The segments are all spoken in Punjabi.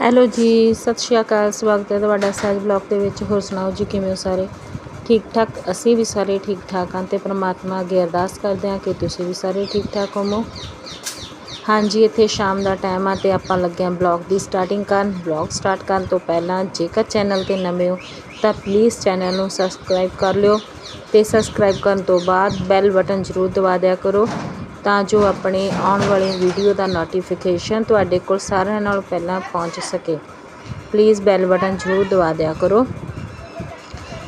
ਹੈਲੋ ਜੀ, ਸਤਿ ਸ਼੍ਰੀ ਅਕਾਲ, ਸਵਾਗਤ ਹੈ ਤੁਹਾਡਾ ਸਹਿਜ ਬਲੌਗ ਦੇ ਵਿੱਚ। ਹੋਰ ਸੁਣਾਓ ਜੀ, ਕਿਵੇਂ ਹੋ ਸਾਰੇ? ਠੀਕ ਠਾਕ ਅਸੀਂ ਵੀ ਸਾਰੇ ਠੀਕ ਠਾਕ ਹਾਂ ਤੇ ਪ੍ਰਮਾਤਮਾ ਅੱਗੇ ਅਰਦਾਸ ਕਰਦੇ ਹਾਂ ਕਿ ਤੁਸੀਂ ਵੀ ਸਾਰੇ ਠੀਕ ਠਾਕ ਹੋਵੋ। ਹਾਂਜੀ, ਇੱਥੇ ਸ਼ਾਮ ਦਾ ਟਾਈਮ ਆ ਤੇ ਆਪਾਂ ਲੱਗੇ ਹਾਂ ਬਲੌਗ ਦੀ ਸਟਾਰਟਿੰਗ ਕਰਨ। ਬਲੌਗ ਸਟਾਰਟ ਕਰਨ ਤੋਂ ਪਹਿਲਾਂ ਜੇਕਰ ਚੈਨਲ ਤੇ ਨਵੇਂ ਹੋ, ਤਾਂ ਪਲੀਜ਼ ਚੈਨਲ ਨੂੰ ਸਬਸਕ੍ਰਾਈਬ ਕਰ ਲਿਓ ਤੇ ਸਬਸਕ੍ਰਾਈਬ ਕਰਨ ਤੋਂ ਬਾਅਦ ਬੈਲ ਬਟਨ ਜ਼ਰੂਰ ਦਬਾ ਦਿਆ ਕਰੋ। ਤਾਂ ਜੋ ਆਪਣੇ ਆਉਣ ਵਾਲੀ ਵੀਡੀਓ ਦਾ ਨੋਟੀਫਿਕੇਸ਼ਨ ਤੁਹਾਡੇ ਕੋਲ ਸਾਰਿਆਂ ਨਾਲੋਂ ਪਹਿਲਾਂ ਪਹੁੰਚ ਸਕੇ। ਪਲੀਜ਼ ਬੈਲ ਬਟਨ ਜ਼ਰੂਰ ਦਬਾ ਦਿਆ ਕਰੋ।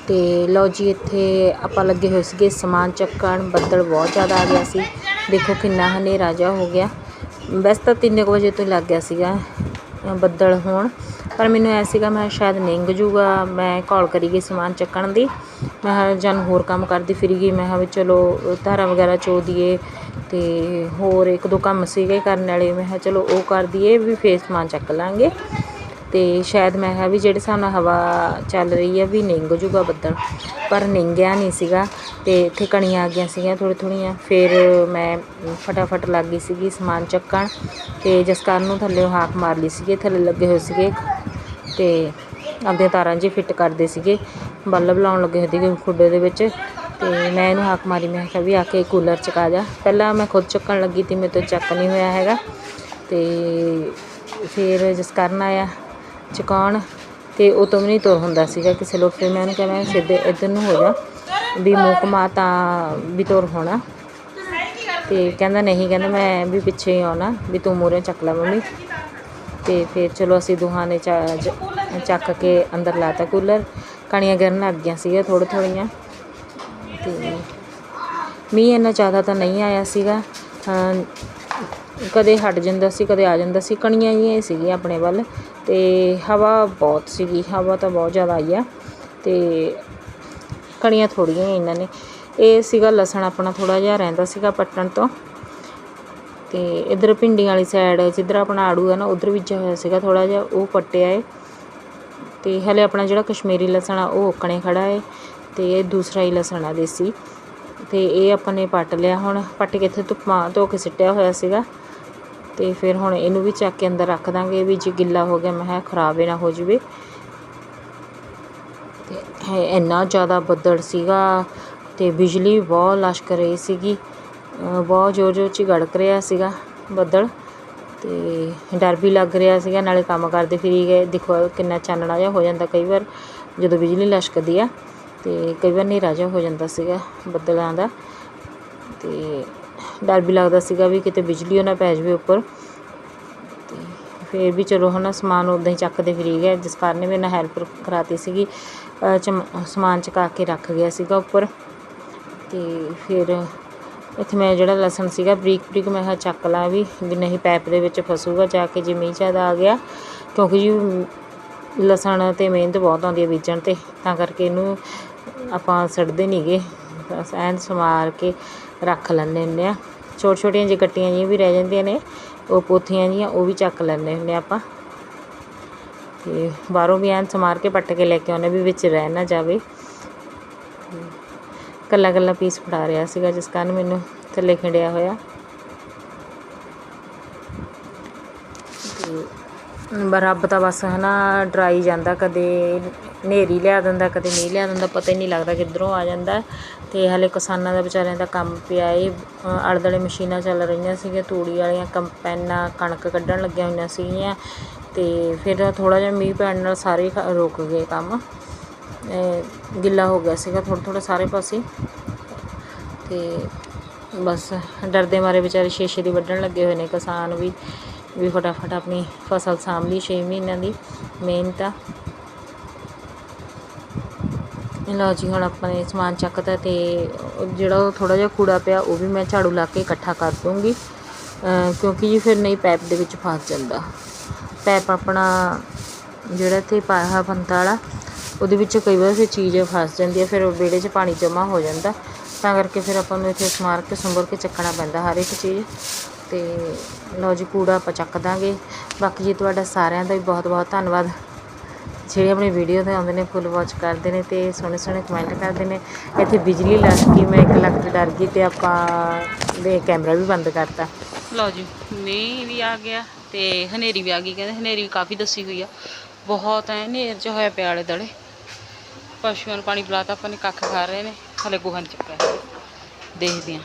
ਤੇ ਲਓ ਜੀ, ਇੱਥੇ ਆਪਾਂ ਲੱਗੇ ਹੋਏ ਸੀਗੇ, ਸਮਾਨ ਚੱਕਣ, ਬੱਦਲ ਬਹੁਤ ਜ਼ਿਆਦਾ ਆ ਗਿਆ ਸੀ। ਦੇਖੋ ਕਿੰਨਾ ਹਨੇਰਾ ਜਿਹਾ ਹੋ ਗਿਆ। ਵੈਸੇ ਤਾਂ 3 ਵਜੇ ਤੋਂ ਹੀ ਲੱਗ ਗਿਆ ਸੀਗਾ ਬੱਦਲ ਹੋਣ। ਪਰ ਮੈਨੂੰ ਐ ਸੀਗਾ, ਮੈਂ ਸ਼ਾਇਦ ਨਿੰਗ ਜੂਗਾ, ਮੈਂ ਕਾਲ ਕਰੀ ਗਈ ਸਮਾਨ ਚੱਕਣ ਦੀ। ਮੈਂ ਕਿਹਾ ਜਨ ਹੋਰ ਕੰਮ ਕਰਦੀ ਫਿਰੀ ਗਈ। ਮੈਂ ਕਿਹਾ ਵੀ ਚਲੋ, ਧਾਰਾ ਵਗੈਰਾ ਚੋ ਦੀਏ ਅਤੇ ਹੋਰ ਇੱਕ ਦੋ ਕੰਮ ਸੀਗੇ ਕਰਨ ਵਾਲੇ, ਮੈਂ ਕਿਹਾ ਚਲੋ ਉਹ ਕਰ ਦਈਏ, ਵੀ ਫੇਰ ਸਮਾਨ ਚੱਕ ਲਾਂਗੇ। ਅਤੇ ਸ਼ਾਇਦ ਮੈਂ ਕਿਹਾ ਵੀ ਜਿਹੜੇ ਹਿਸਾਬ ਨਾਲ ਹਵਾ ਚੱਲ ਰਹੀ ਹੈ ਵੀ ਨਿੰਗ ਜੂਗਾ ਬੱਦਲ, ਪਰ ਨਿੰਗਿਆ ਨਹੀਂ ਸੀਗਾ ਅਤੇ ਇੱਥੇ ਕਣੀਆਂ ਆ ਗਈਆਂ ਸੀਗੀਆਂ ਥੋੜ੍ਹੀ ਥੋੜ੍ਹੀਆਂ। ਫਿਰ ਮੈਂ ਫਟਾਫਟ ਲੱਗ ਗਈ ਸੀਗੀ ਸਮਾਨ ਚੱਕਣ ਤੇ ਜਸਕਰਨ ਨੂੰ ਥੱਲੇ ਹਾਕ ਮਾਰ ਲਈ ਸੀਗੇ, ਥੱਲੇ ਲੱਗੇ ਹੋਏ ਸੀਗੇ ਅਤੇ ਆਪਦੀਆਂ ਤਾਰਾਂ ਜੀ ਫਿੱਟ ਕਰਦੇ ਸੀਗੇ, ਬੱਲਬ ਲਾਉਣ ਲੱਗੇ ਹੋਏ ਸੀਗੇ ਖੁੱਡੇ ਦੇ ਵਿੱਚ। ਤੇ ਮੈਂ ਇਹਨੂੰ ਹਾਕ ਮਾਰੀ, ਮੈਂ ਕਿਹਾ ਵੀ ਆ ਕੇ ਕੂਲਰ ਚਕਾ ਜਾ। ਪਹਿਲਾਂ ਮੈਂ ਖੁਦ ਚੱਕਣ ਲੱਗੀ ਤੀ ਮੇਰੇ ਤੋਂ ਚੱਕ ਨਹੀਂ ਹੋਇਆ ਹੈਗਾ। ਤੇ ਫਿਰ ਜਿਸ ਜਸਕਰਨ ਆਇਆ ਚੁਕਾਉਣ ਤੇ ਉਹ ਤੋਂ ਵੀ ਨਹੀਂ ਤੁਰ ਹੁੰਦਾ ਸੀਗਾ ਕਿਸੇ ਲੋਕ। ਫਿਰ ਮੈਂ ਉਹਨੂੰ ਕਿਹਾ, ਮੈਂ ਸਿੱਧੇ ਇੱਧਰ ਨੂੰ ਹੋ ਜਾ। ਵੀ ਮੂੰਹ ਘੁਮਾ ਤਾਂ ਵੀ ਤੁਰ ਹੋਣਾ। ਤੇ ਕਹਿੰਦਾ, ਨਹੀਂ, ਕਹਿੰਦਾ, ਮੈਂ ਵੀ ਪਿੱਛੇ ਹੀ ਆਉਣਾ। ਵੀ ਤੂੰ ਮੂਹਰੇ ਚੱਕ ਲੈ ਮੰਮੀ। ਤੇ ਫਿਰ ਚਲੋ ਅਸੀਂ ਦੋਹਾਂ ਨੇ ਚਾ- ਚੱਕ ਕੇ ਅੰਦਰ ਲਾਤਾ ਕੂਲਰ। ਕਣੀਆਂ ਗਿਰਨ ਲੱਗ ਗਈਆਂ ਸੀਗੀਆਂ ਥੋੜ੍ਹ ਥੋੜ੍ਹੀਆਂ ਤੇ ਮੀਂਹ ਇੰਨਾ ਜ਼ਿਆਦਾ ਤਾਂ ਨਹੀਂ ਆਇਆ ਸੀਗਾ। ਕਦੇ ਹਟ ਜਾਂਦਾ ਸੀ, ਕਦੇ ਆ ਜਾਂਦਾ ਸੀ। ਕਣੀਆਂ ਹੀ ਸੀਗੀਆਂ ਆਪਣੇ ਵੱਲ ਤੇ ਹਵਾ ਬਹੁਤ ਸੀਗੀ, ਹਵਾ ਤਾਂ ਬਹੁਤ ਜ਼ਿਆਦਾ ਆਈ ਆ ਤੇ ਕਣੀਆਂ ਥੋੜੀਆਂ ਹੀ ਇਹਨਾਂ ਨੇ। ਇਹ ਸੀਗਾ ਲਸਣ ਆਪਣਾ ਥੋੜਾ ਜਿਹਾ ਰਹਿੰਦਾ ਸੀਗਾ ਪੱਟਣ ਤੋਂ ਤੇ ਇਧਰ ਭਿੰਡੀਆਂ ਵਾਲੀ ਸਾਈਡ ਜਿੱਧਰ ਆਪਣਾ ਆੜੂ ਹੈ ਨਾ, ਉਧਰ ਬੀਜਿਆ ਹੋਇਆ ਸੀਗਾ ਥੋੜਾ ਜਿਹਾ, ਉਹ ਪੱਟਿਆ ਏ ਤੇ ਹਲੇ ਆਪਣਾ ਜਿਹੜਾ ਕਸ਼ਮੀਰੀ ਲਸਣ ਆ, ਉਹ ਓਕਣੇ ਖੜਾ ਏ। ਤੇ ਇਹ ਦੂਸਰਾ ਹੀ ਲਸਣ ਆ ਦੇਸੀ। ਤੇ ਇਹ ਆਪਾਂ ਨੇ ਪੱਟ ਲਿਆ। ਹੁਣ ਪੱਟ ਕੇ ਇੱਥੇ ਧੁੱਪਾਂ ਧੋ ਕੇ ਸਿੱਟਿਆ ਹੋਇਆ ਸੀਗਾ। ਤੇ ਫਿਰ ਹੁਣ ਇਹਨੂੰ ਵੀ ਚੱਕ ਕੇ ਅੰਦਰ ਰੱਖ ਦਾਂਗੇ ਵੀ ਜੇ ਗਿੱਲਾ ਹੋ ਗਿਆ, ਮੈਂ ਕਿਹਾ ਖਰਾਬ ਹੀ ਨਾ ਹੋ ਜਵੇ। ਤੇ ਇੰਨਾ ਜ਼ਿਆਦਾ ਬੱਦਲ ਸੀਗਾ ਤੇ ਬਿਜਲੀ ਬਹੁਤ ਲਸ਼ਕ ਰਹੀ ਸੀਗੀ। ਬਹੁਤ ਜ਼ੋਰ ਜ਼ੋਰ 'ਚ ਗੜਕ ਰਿਹਾ ਸੀਗਾ ਬੱਦਲ। ਤੇ ਡਰ ਵੀ ਲੱਗ ਰਿਹਾ ਸੀਗਾ। ਨਾਲੇ ਕੰਮ ਕਰਦੇ ਫਿਰੀ ਗਏ। ਦੇਖੋ ਕਿੰਨਾ ਚਾਨਣਾ ਜਿਹਾ ਹੋ ਜਾਂਦਾ ਕਈ ਵਾਰ, ਜਦੋਂ ਬਿਜਲੀ ਲਸ਼ਕਦੀ ਆ। ਤੇ ਕਈ ਵਾਰ ਹਨੇਰਾ ਜਿਹਾ ਹੋ ਜਾਂਦਾ ਸੀਗਾ ਬੱਦਲਾਂ ਦਾ ਤੇ ਡਰ ਵੀ ਲੱਗਦਾ ਸੀਗਾ ਵੀ ਕਿਤੇ ਬਿਜਲੀ ਓ ਨਾ ਪੈ ਜਾਵੇ ਉੱਪਰ। ਤੇ ਫਿਰ ਵੀ ਚਲੋ ਹਨਾ ਸਮਾਨ ਉਦਾਂ ਹੀ ਚੱਕਦੇ ਫਿਰੀ ਗਏ। ਜਿਸ ਕਾਰਨ ਮੇਰੇ ਨਾਲ ਹੈਲਪ ਕਰਾਤੀ ਸੀਗੀ। ਚਮ ਸਮਾਨ ਚਕਾ ਕੇ ਰੱਖ ਗਿਆ ਸੀਗਾ ਉੱਪਰ। ਤੇ ਫਿਰ ਇੱਥੇ ਮੈਂ ਜਿਹੜਾ ਲਸਣ ਸੀਗਾ ਬਰੀਕ ਬਰੀਕ ਮੈਂ ਕਿਹਾ ਚੱਕ ਲਾਂ ਵੀ ਨਹੀਂ ਪੈਪ ਦੇ ਵਿੱਚ ਫਸੂਗਾ ਜਾ ਕੇ ਜੇ ਮੀਂਹ ਜ਼ਿਆਦਾ ਆ ਗਿਆ। ਕਿਉਂਕਿ ਜੀ ਲਸਣ ਤੇ ਮਿਹਨਤ ਬਹੁਤ ਆਉਂਦੀ ਹੈ ਬੀਜਣ ਤੇ, ਤਾਂ ਕਰਕੇ ਇਹਨੂੰ ਆਪਾਂ ਸੜਦੇ ਨਹੀਂਗੇ ਬਸ ਐਨ ਸਮਾਰ ਕੇ ਰੱਖ ਲੈਂਦੇ ਹੁੰਦੇ ਆ। ਛੋਟ ਛੋਟੀਆਂ ਜਿਹੀ ਕੱਟੀਆਂ ਜਿਹੀਆਂ ਵੀ ਰਹਿ ਜਾਂਦੀਆਂ ਨੇ, ਉਹ ਪੋਥੀਆਂ ਜੀਆਂ ਉਹ ਵੀ ਚੱਕ ਲੈਂਦੇ ਹੁੰਦੇ ਆਪਾਂ। ਤੇ ਬਾਹਰੋਂ ਵੀ ਐਨ ਸਮਾਰ ਕੇ ਪੱਟ ਕੇ ਲੈ ਕੇ ਆਉਂਦੇ ਵੀ ਵਿੱਚ ਰਹਿ ਨਾ ਜਾਵੇ। ਕੱਲਾ ਕੱਲਾ ਪੀਸ ਫੜਾ ਰਿਹਾ ਸੀਗਾ, ਜਿਸ ਕਾਰਨ ਮੈਨੂੰ ਥੱਲੇ ਖਿੰਡਿਆ ਹੋਇਆ। ਤੇ ਰੱਬ ਤਾਂ ਬਸ ਹੈ ਨਾ ਡਰਾਈ ਜਾਂਦਾ, ਕਦੇ ਹਨੇਰੀ ਲਿਆ ਦਿੰਦਾ, ਕਦੇ ਨਹੀਂ ਲਿਆ ਦਿੰਦਾ, ਪਤਾ ਹੀ ਨਹੀਂ ਲੱਗਦਾ ਕਿੱਧਰੋਂ ਆ ਜਾਂਦਾ। ਅਤੇ ਹਾਲੇ ਕਿਸਾਨਾਂ ਦਾ ਵਿਚਾਰਿਆਂ ਦਾ ਕੰਮ ਪਿਆ ਏ ਆਲੇ ਦੁਆਲੇ ਮਸ਼ੀਨਾਂ ਚੱਲ ਰਹੀਆਂ ਸੀਗੀਆਂ, ਤੂੜੀ ਵਾਲੀਆਂ ਕੰਪੈਨਾਂ, ਕਣਕ ਕੱਢਣ ਲੱਗੀਆਂ ਹੋਈਆਂ ਸੀਗੀਆਂ। ਅਤੇ ਫਿਰ ਥੋੜ੍ਹਾ ਜਿਹਾ ਮੀਂਹ ਪੈਣ ਨਾਲ ਸਾਰੇ ਰੁਕ ਗਏ ਕੰਮ। ਗਿੱਲਾ ਹੋ ਗਿਆ ਸੀਗਾ ਥੋੜ੍ਹਾ ਥੋੜ੍ਹਾ ਸਾਰੇ ਪਾਸੇ। ਅਤੇ ਬਸ ਡਰਦੇ ਮਾਰੇ ਵਿਚਾਰੇ ਛੇ ਦੀ ਵੱਢਣ ਲੱਗੇ ਹੋਏ ਨੇ ਕਿਸਾਨ ਵੀ। ਵੀ ਫਟਾਫਟ ਆਪਣੀ ਫਸਲ ਸਾਂਭ ਲਈ, ਛੇ ਮਹੀਨਿਆਂ ਦੀ ਮਿਹਨਤ ਆ। ਲਓ ਜੀ, ਹੁਣ ਆਪਾਂ ਨੇ ਸਮਾਨ ਚੱਕਤਾ ਤੇ ਜਿਹੜਾ ਉਹ ਥੋੜਾ ਜਿਹਾ ਕੂੜਾ ਪਿਆ, ਉਹ ਵੀ ਮੈਂ ਝਾੜੂ ਲਾ ਕੇ ਇਕੱਠਾ ਕਰ ਦੂੰਗੀ। ਕਿਉਂਕਿ ਜੀ ਫਿਰ ਨਹੀਂ ਪੈਪ ਦੇ ਵਿੱਚ ਫਸ ਜਾਂਦਾ। ਪੈਪ ਆਪਣਾ ਜਿਹੜਾ ਇੱਥੇ ਪਾਇਆ ਹੋਇਆ ਪੰਤਾ ਵਾਲਾ, ਉਹਦੇ ਵਿੱਚ ਕਈ ਵਾਰ ਫਿਰ ਚੀਜ਼ ਫਸ ਜਾਂਦੀ ਹੈ ਫਿਰ ਉਹ ਵਿਹੜੇ 'ਚ ਪਾਣੀ ਜਮ੍ਹਾਂ ਹੋ ਜਾਂਦਾ। ਤਾਂ ਕਰਕੇ ਫਿਰ ਆਪਾਂ ਨੂੰ ਇੱਥੇ ਸਮਾਰ ਕੇ ਸੰਭਲ ਕੇ ਚੱਕਣਾ ਪੈਂਦਾ ਹਰ ਇੱਕ ਚੀਜ਼। ਅਤੇ ਲਓ ਜੀ, ਕੂੜਾ ਆਪਾਂ ਚੱਕ ਦਾਂਗੇ। ਬਾਕੀ ਜੀ, ਤੁਹਾਡਾ ਸਾਰਿਆਂ ਦਾ ਵੀ ਬਹੁਤ ਬਹੁਤ ਧੰਨਵਾਦ। ਜਿਹੜੇ ਆਪਣੀ ਵੀਡੀਓ ਤੇ ਆਉਂਦੇ ਨੇ ਫੁੱਲ ਵਾਚ ਕਰਦੇ ਨੇ ਤੇ ਸੋਹਣੇ ਸੋਹਣੇ ਕਮੈਂਟ ਕਰਦੇ ਨੇ। ਇੱਥੇ ਬਿਜਲੀ ਲੱਗ ਗਈ, ਮੈਂ ਇੱਕ ਲੱਖ ਤੋਂ ਡਰ ਗਈ ਤੇ ਆਪਾਂ ਦੇ ਕੈਮਰਾ ਵੀ ਬੰਦ ਕਰਤਾ। ਲਓ ਜੀ ਮੀਂਹ ਵੀ ਆ ਗਿਆ ਤੇ ਹਨੇਰੀ ਵੀ ਆ ਗਈ, ਕਹਿੰਦੇ ਹਨੇਰੀ ਵੀ ਕਾਫੀ ਦੱਸੀ ਹੋਈ ਆ। ਬਹੁਤ ਐ, ਹਨੇਰ ਚ ਹੋਇਆ ਪਿਆ ਆਲੇ ਦੜੇ ਪਸ਼ੂਆਂ ਨੂੰ ਪਾਣੀ ਪਿਲਾਤਾ, ਆਪਾਂ ਨੇ ਕੱਖ ਖਾ ਰਹੇ ਨੇ, ਹਲੇ ਗੋਹਾ ਨਹੀਂ ਚੱਕਿਆ। ਹੈਗਾ। ਦੇਖਦੇ ਆ।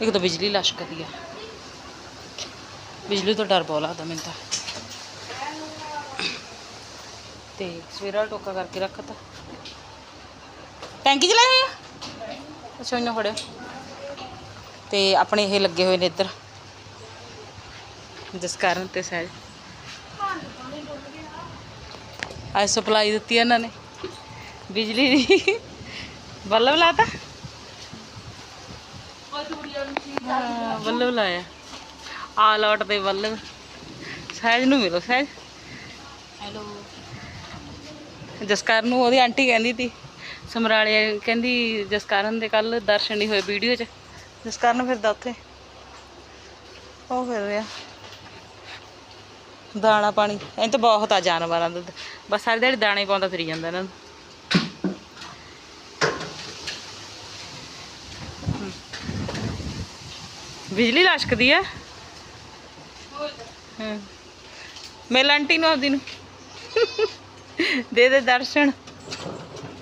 ਇੱਕ ਤਾਂ ਬਿਜਲੀ ਲਸ਼ਕਦੀ ਆ। ਬਿਜਲੀ ਤੋਂ ਡਰ ਬਹੁਤ ਲੱਗਦਾ ਮੈਨੂੰ ਤਾਂ। ਤੇ ਸਵੇਰਾ ਟੋਕਾ ਕਰਕੇ ਰੱਖਤਾ ਟੈਂਕੀ ਚ ਲਾਏ ਹੋਏ ਅੱਛਾ ਇਹਨਾਂ ਫੜਿਓ। ਤੇ ਆਪਣੇ ਇਹ ਲੱਗੇ ਹੋਏ ਨੇ ਇੱਧਰ। ਜਿਸ ਕਾਰਨ ਤੇ ਸਹਿਜ। ਆਈ ਸਪਲਾਈ ਦਿੱਤੀ ਇਹਨਾਂ ਨੇ। ਬਿਜਲੀ ਦੀ। ਬੱਲਬ ਲਾਤਾ? ਹਾਂ, ਬੱਲਬ ਲਾਇਆ। ਆਲ ਆਊਟ ਦੇ ਬੱਲਬ ਸਹਿਜ ਨੂੰ ਮਿਲੋ ਸਹਿਜ। ਹੈਲੋ ਜਸਕਰਨ ਨੂੰ ਉਹਦੀ ਆਂਟੀ ਕਹਿੰਦੀ ਤੀ। ਸਮਰਾਲੇ ਕਹਿੰਦੀ ਜਸਕਰਨ ਦੇ ਕੱਲ ਦਰਸ਼ਨ ਨਹੀਂ ਹੋਏ ਵੀਡੀਓ 'ਚ। ਜਸਕਰਨ ਫਿਰਦਾ ਉੱਥੇ। ਉਹ ਫਿਰ ਰਿਹਾ। ਦਾਣਾ ਪਾਣੀ। ਇਹ ਤਾਂ ਬਹੁਤ ਆ ਜਾਨਵਰਾਂ ਦਾ। ਬਸ ਸਾਰੀ ਦਿਹਾੜੀ ਦਾਣੇ ਪਾਉਂਦਾ ਫਿਰੀ ਜਾਂਦਾ ਇਹਨਾਂ ਨੂੰ। ਬਿਜਲੀ ਲਸ਼ਕਦੀ ਹਾਂ। ਮਿਲ ਆਂਟੀ ਨੂੰ ਆਪਦੀ ਨੂੰ। ਦੇ ਦੇ ਦਰਸ਼ਨ।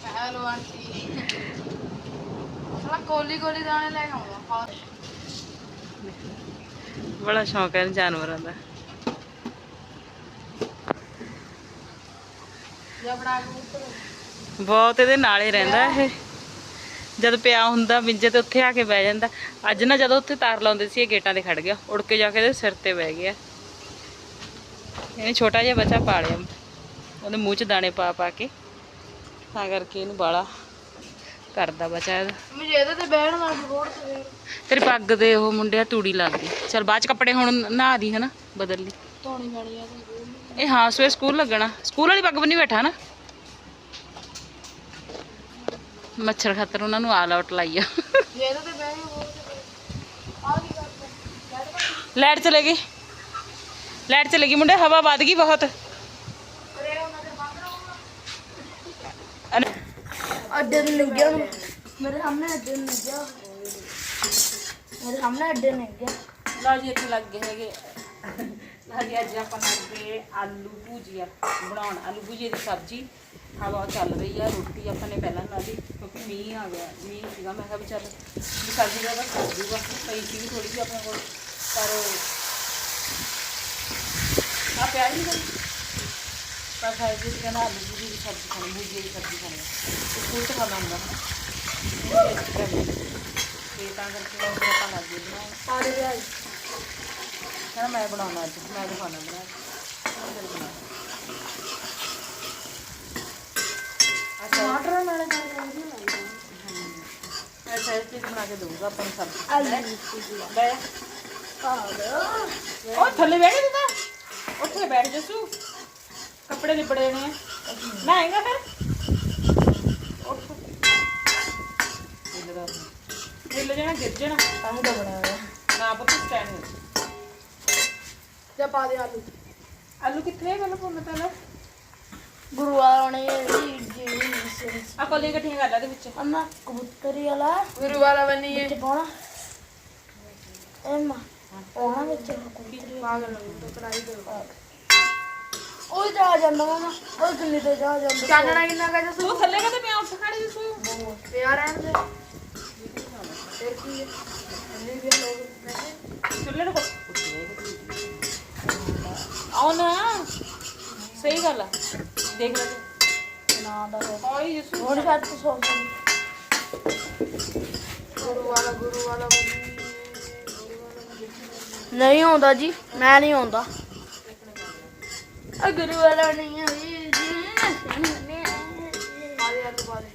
Hello aunty. ਸਾਲਾ ਕੋਲੀ ਕੋਲੀ ਦਾਣੇ ਲੈ ਕੇ ਆਉਂਦਾ। ਬੜਾ ਸ਼ੌਂਕ ਹੈ ਜਾਨਵਰਾਂ ਦਾ। ਬਹੁਤ ਇਹਦੇ ਨਾਲ ਹੀ ਰਹਿੰਦਾ ਇਹ। ਜਦ ਪਿਆ ਹੁੰਦਾ ਮਿੰਜੇ ਤੇ ਉੱਥੇ ਆ ਕੇ ਬਹਿ ਜਾਂਦਾ। ਅੱਜ ਨਾ ਜਦੋਂ ਉੱਥੇ ਤਾਰ ਲਾਉਂਦੇ ਸੀ ਇਹ ਗੇਟਾਂ ਤੇ ਖੜ ਗਿਆ। ਉੜ ਕੇ ਜਾ ਕੇ ਇਹਦੇ ਸਿਰ ਤੇ ਬਹਿ ਗਿਆ। ਇਹਨੇ ਛੋਟਾ ਜਿਹਾ ਬੱਚਾ ਪਾਲਿਆ। ਉਹਦੇ ਮੂੰਹ 'ਚ ਦਾਣੇ ਪਾ ਪਾ ਕੇ। ਤਾਂ ਕਰਕੇ ਇਹਨੂੰ ਬਾਲਾ ਕਰਦਾ ਬੱਚਾ ਇਹਦਾ। ਮੈਨੂੰ ਇਹਦੇ ਤੇ ਬਹਿਣ ਦਾ ਰੋਡ ਤੇ ਤੇਰੀ ਪੱਗ ਦੇ ਉਹ ਮੁੰਡਿਆ ਤੂੜੀ ਲੱਗ ਗਈ। ਚਲ ਬਾਅਦ ਚ ਕੱਪੜੇ ਹੁਣ ਨਹਾ ਦੀ ਹਨਾ? ਬਦਲ ਲਈ। ਧੋਣੀ ਵਾਲੀ ਆ ਇਹ ਹਾਂ ਸਵੇਰ ਸਕੂਲ ਲੱਗਣਾ। ਸਕੂਲ ਵਾਲੀ ਪੱਗ ਬੰਨੀ ਬੈਠਾ ਨਾ ਮੱਛਰ ਖਾਤਰ ਉਹਨਾਂ ਨੂੰ ਆਲ ਆਊਟ ਲਾਈ ਆ। ਲਾਈਟ ਚਲੇ ਗਈ। ਲਾਈਟ ਚਲੇ ਗਈ। ਮੁੰਡੇ ਹਵਾ ਵੱਧ ਗਈ ਬਹੁਤ। ਕਰੇ ਉਹਨਾਂ ਦੇ ਬੰਦ ਅਨ- ਅੱਡੇ ਨੂੰ ਲੱਗਿਆ ਮੇਰੇ ਸਾਹਮਣੇ ਅੱਡੇ ਨੂੰ ਲੱਗਿਆ ਮੇਰੇ ਸਾਹਮਣੇ ਅੱਡੇ ਨੂੰ ਲੱਗਿਆ ਲਓ ਜੀ ਇੱਥੇ ਲੱਗ ਗਏ ਹੈਗੇ। ਲਓ ਜੀ ਅੱਜ ਆਪਾਂ ਲੱਗੇ ਆਲੂ ਭੁਜੀਆ ਬਣਾਉਣ। ਆਲੂ ਭੁਜੀਆ ਦੀ ਸਬਜ਼ੀ। ਹਵਾ ਚੱਲ ਰਹੀ ਆ ਰੋਟੀ ਆਪਾਂ ਨੇ ਪਹਿਲਾਂ ਲਾ ਲਈ ਕਿਉਂਕਿ ਮੀਂਹ ਆ ਗਿਆ ਮੀਂਹ ਸੀਗਾ ਮੈਂ ਕਿਹਾ ਵੀ ਚੱਲ ਵੀ ਸਬਜ਼ੀ ਦਾ ਬਸ ਸਬਜ਼ੀ ਬਸ ਪਈ ਸੀ ਥੋੜੀ ਜਿਹੀ ਆਪਣੇ ਕੋਲ ਪਰ ਆ ਪਿਆਜ਼ ਨਹੀਂ ਕਰੀ ਪਰ ਖਾਈ ਜੀ ਕਹਿੰਦਾ ਆਲੂ ਦੀ ਸਬਜ਼ੀ ਖਾਣੀ ਭੁਜੀਆ ਦੀ ਸਬਜ਼ੀ ਖਾਣੀ ਤੇ ਸਕੂਲ ਤੋਂ ਖਾਣਾ ਹੁੰਦਾ ਤੇ ਤਾਂ ਕਰਕੇ ਉਹ ਆਪਾਂ ਲੱਗ ਗਏ ਬਣਾਉਣ। ਸਾਰੇ ਵਿਆਹ ਕਹਿੰਦਾ ਮੈਂ ਬਣਾਉਣਾ ਅੱਜ ਮੈਂ ਦਿਖਾਉਣਾ ਬਣਾ ਕੇ। ਮੈਂ ਫਿਰ ਬਣਾਉਣਾ। ਅੱਛਾ ਟਮਾਟਰ ਨਾਲੇ ਗੱਲ ਕਰਦੀ ਲੱਗਦਾ ਅੱਛਾ ਇਹ ਚੀਜ਼ ਬਣਾ ਕੇ ਦਊਗਾ ਆਪਾਂ ਨੂੰ ਆਲੂ ਬੈ ਉਹ ਥੱਲੇ ਬੈਠ ਤੂੰ ਤਾਂ। ਉੱਥੇ ਬੈਠ ਜਸੂ। ਕੱਪੜੇ ਲਿਬੜੇ ਨੇ। ਨਹਾਏਗਾ ਫਿਰ? ਉੱਠ। ਹਿੱਲ ਦਾ ਹਿੱਲ ਜਾਣਾ ਗਿਰ ਜਾਣਾ। ਤਾਂ ਹੀ ਤਾਂ ਬਣਿਆ ਹੋਇਆ ਨਾ ਪਤਾ ਸਟੈਂਡ ਜਾਂ ਪਾ ਦੇ ਆਲੂ। ਆਲੂ ਕਿੱਥੇ ਪਹਿਲਾਂ ਪੁੰਨ ਪਹਿਲਾਂ ਗੁਰੂ ਵਾਲਾ ਨੇ ਜੀ ਜੀ ਆ ਕੋਲੇ ਇਕੱਠੀਆਂ ਕਰ ਲੈ ਦੇ ਵਿੱਚ। ਅੰਨਾ ਕਬੂਤਰੀ ਵਾਲਾ। ਗੁਰੂ ਵਾਲਾ ਬਣੀ ਹੈ ਪਾਉਣਾ। ਐਮਾ ਪਾਉਣਾ ਵਿੱਚ। ਕਬੂਤਰੀ ਪਾਗਲ ਨੂੰ ਕੜਾਈ ਦੇ। ਉਹ ਜਾ ਜਾਂਦਾ ਮਾਮਾ ਉਹ ਕਿੰਨੀ ਤੇ ਜਾ ਜਾਂਦਾ। ਚਾਨਣਾ ਕਿੰਨਾ ਕਾ ਜਸੂ ਤੂੰ ਥੱਲੇ ਕਦੇ ਪਿਆ ਉੱਠ ਖੜੀ ਜਸੂ ਪਿਆ ਰਹਿਣ ਦੇ। ਫਿਰ ਕੀ ਹੈ ਅੰਨੇ ਵੀ ਲੋਕ। ਚੁੱਲ੍ਹੇ ਨੂੰ ਆਉ ਨਾ। ਸਹੀ ਗੱਲ ਆ। ਦੇਖ ਲੈ ਨਾ ਦਾ ਹੋ ਹਾਈ ਯਸੂ ਹੁਣ ਸ਼ਾਇਦ ਤੂੰ ਸੌਂ ਗਈ ਗੁਰੂ ਵਾਲਾ ਗੁਰੂ ਵਾਲਾ ਨਹੀਂ ਆਉਂਦਾ ਜੀ ਮੈਂ ਨਹੀਂ ਆਉਂਦਾ। ਆ ਗੁਰੂ ਵਾਲਾ ਨਹੀਂ ਹੈ ਜੀ। ਪਾਲੇ ਆਲੂ ਪਾਲੇ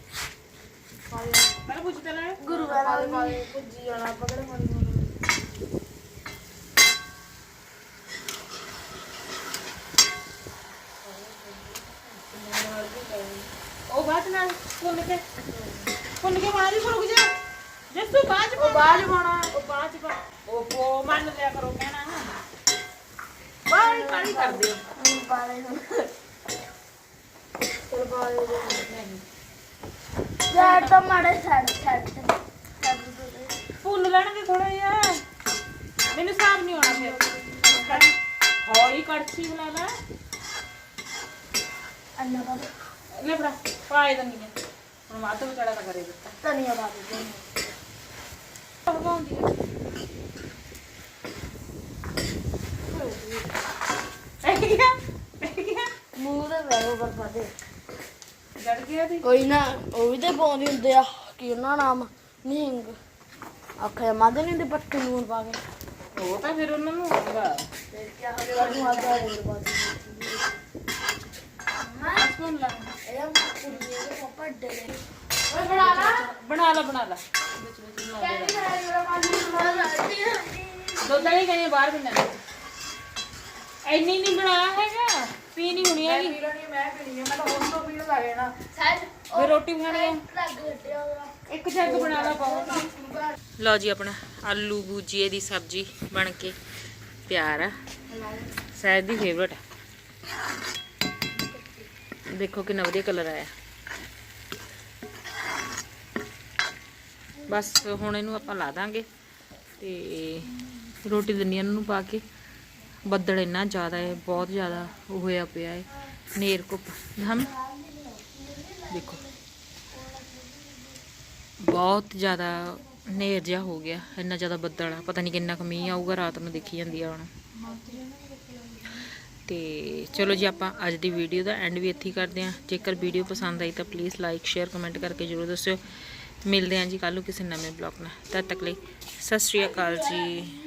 ਪਾਲੇ ਮੈਂ ਪੁੱਛ ਤੇ ਲੈ ਗੁਰੂ ਵਾਲਾ ਪਾਲੇ ਭੁੱਜੀ ਜਾਣਾ ਪਕੜ ਮਾਰੀ ਬਾਅਦ ਨਾਲ ਫੁੱਲ ਕੇ। ਫੁੱਲ ਕੇ ਬਾਅਦ ਹੀ ਰੁਕ ਜਾ। ਜਸੂ ਬਾਅਦ ਚ ਉਹ ਬਾਜ ਪਾਣਾ ਉਹ ਬਾਅਦ ਚ ਪਾ- ਉਹ ਉਹ ਮੰਨ ਲਿਆ ਕਰੋ ਕਹਿਣਾ ਬਾਹਰ ਕਾਲੀ ਕਰਦੇ ਹੋ। ਪਾਲੇ ਚਲ ਪਾਲੇ ਯਾਰ ਤਾਂ ਮਾੜੇ ਛੱਡ ਛੱਡ ਫੁੱਲ ਲੈਣਗੇ ਥੋੜਾ ਜਿਹਾ। ਮੈਨੂੰ ਸਾਫ਼ ਨਹੀਂ ਆਉਣਾ ਫਿਰ। ਹੌਲੀ ਕੜਛੀ ਬਣਾ ਲੈ। ਅੰਨਾ ਦਾ। ਲੈ ਬੜਾ ਨੇ ਕੋਈ ਨਾ ਉਹ ਵੀ ਤੇ ਪਾਉਂਦੇ ਹੁੰਦੇ ਆ ਕੀ ਉਹਨਾਂ ਨਾਮ? ਨਿਹੰਗ ਅੱਖੇ ਮਾਦੇ ਨਹੀਂ ਦੇ ਪੱਟੂ ਨੂਨ ਪਾ ਕੇ। ਉਹ ਤਾਂ ਫਿਰ ਉਹਨਾਂ ਨੂੰ ਹੋਊਗਾ ਤੇ ਕੀ ਨੂੰ ਆਦਾ ਹੋਰ ਪਾ ਦੇ ਸੁਣ ਲੈ। ਦੇ ਪਾਪਾ ਓਏ ਬਣਾ ਲਾ। ਬਣਾ ਲਾ ਬਣਾ ਲਾ। ਵਿੱਚ ਵਿੱਚ ਬਣਾ ਦੇ ਦੁੱਧ ਵਾਲੀ ਕਹਿੰਦੇ ਬਾਹਰ ਵੀ ਨਾ ਇੰਨੀ ਨਹੀਂ ਬਣਾਇਆ ਹੈਗਾ ਪੀਣੀ ਹੋਣੀ ਹੈਗੀ। ਮੈਂ ਪੀਣੀ ਮੈਂ ਤਾਂ ਹੁਣ ਤੋਂ ਪੀਣ ਲੱਗ ਜਾਣਾ। ਫਿਰ ਰੋਟੀ ਖਾਣੀ ਹੈ ਇੱਕ ਜੱਗ ਬਣਾ ਲਾ ਬਹੁਤ ਲਓ ਜੀ ਆਪਣਾ ਆਲੂ ਬੂਜੀਏ ਦੀ ਸਬਜ਼ੀ ਬਣ ਕੇ ਤਿਆਰ ਆ। ਸਹਿਜ ਦੀ ਫੇਵਰਟ ਹੈ ਦੇਖੋ ਕਿੰਨਾ ਵਧੀਆ ਕਲਰ ਆਇਆ। ਬਸ ਹੁਣ ਇਹਨੂੰ ਆਪਾਂ ਲਾ ਦਾਂਗੇ ਤੇ ਰੋਟੀ ਦਿੰਨੀ ਇਹਨਾਂ ਨੂੰ ਪਾ ਕੇ ਬੱਦਲ ਇੰਨਾ ਜ਼ਿਆਦਾ ਹੈ, ਬਹੁਤ ਜ਼ਿਆਦਾ ਉਹ ਹੋਇਆ ਪਿਆ ਹੈ, ਨੇਰ ਕੁੱਪ। ਹਮ। ਦੇਖੋ। ਬਹੁਤ ਜ਼ਿਆਦਾ ਨੇਰ ਜਿਹਾ ਹੋ ਗਿਆ, ਇੰਨਾ ਜ਼ਿਆਦਾ ਬੱਦਲ ਆ। ਪਤਾ ਨਹੀਂ ਕਿੰਨਾ ਕਮੀ ਆਊਗਾ, ਰਾਤ ਨੂੰ ਦੇਖੀ ਜਾਂਦੀ ਆ ਹੁਣ। ਤੇ ਚਲੋ ਜੀ ਆਪਾਂ ਅੱਜ ਦੀ ਵੀਡੀਓ ਦਾ ਐਂਡ ਵੀ ਇੱਥੇ ਹੀ ਕਰਦੇ ਹਾਂ। ਜੇਕਰ ਵੀਡੀਓ ਪਸੰਦ ਆਈ ਤਾਂ ਪਲੀਜ਼ ਲਾਈਕ ਸ਼ੇਅਰ ਕਮੈਂਟ ਕਰਕੇ ਜਰੂਰ ਦੱਸਿਓ। ਮਿਲਦੇ ਹਾਂ ਜੀ ਕੱਲ੍ਹ ਨੂੰ ਕਿਸੇ ਨਵੇਂ ਬਲੌਗ ਨਾਲ। ਤਦ ਤੱਕ ਲਈ ਸਤਿ ਸ਼੍ਰੀ ਅਕਾਲ ਜੀ।